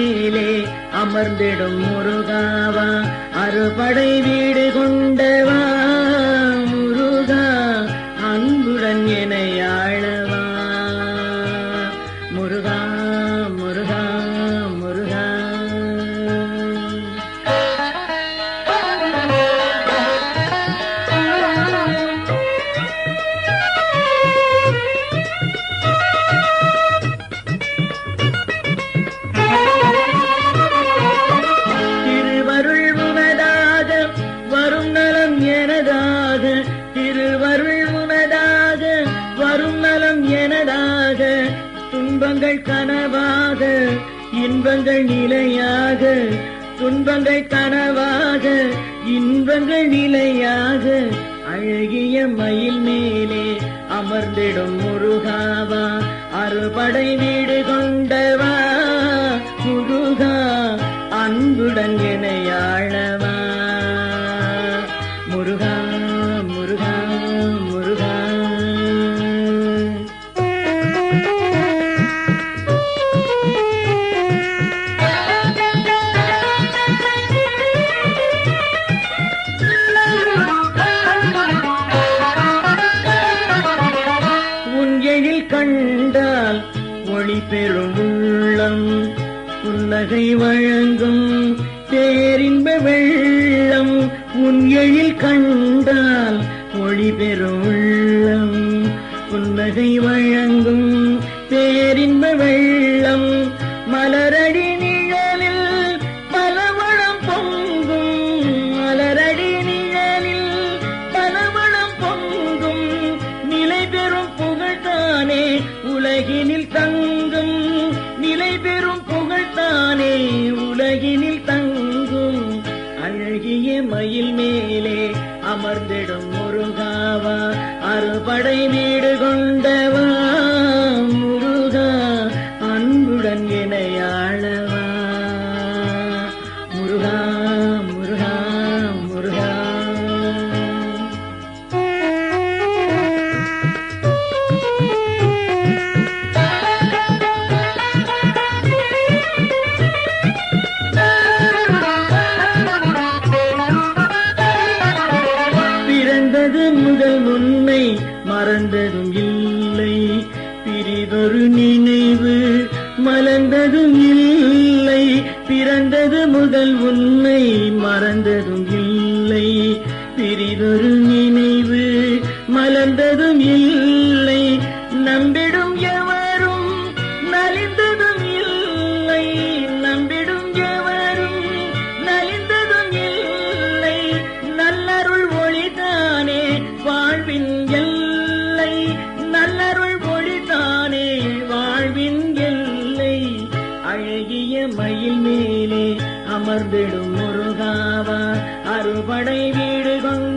மேலே அமர்ந்திடும் முருகாவா அறுபடை வீடு கொண்டவா? எனதாக துன்பங்கள் கனவாக இன்பங்கள் நிலையாக துன்பங்கள் கனவாக இன்பங்கள் நிலையாக அழகிய மயில் மேலே அமர்ந்திடும் முருகாவா அறுபடை வீடு கொண்டவா முருகா அன்புடன் எனையாழவா முருகா உன் கண்டால் ஒளி பெறும் உள்ளம். புன்னகை வழங்கும் பேரின்ப வெள்ளம். உன் எழில் கண்டால் ஒளி பெறும் உள்ளம். புன்னகை வழங்கும் உலகினில் தங்கும் நிலை பெறும் புகழ்தானே உலகினில் தங்கும் அழகிய மயில் மேலே அமர்ந்திடும் முருகாவா அறுபடை வீடு கொண்டவா? மறந்ததும் இல்லை பிரிதொரு நினைவு மலர்ந்ததும் இல்லை பிறந்தது முதல் உன்னை மறந்ததும் இல்லை பிரிதொரு நினைவு மலர்ந்ததும் இல்லை நம்பிடும் யார் அழகிய மயில் மேலே அமர்ந்திடும் முருகாவா. அறுபடை வீடு கொண்ட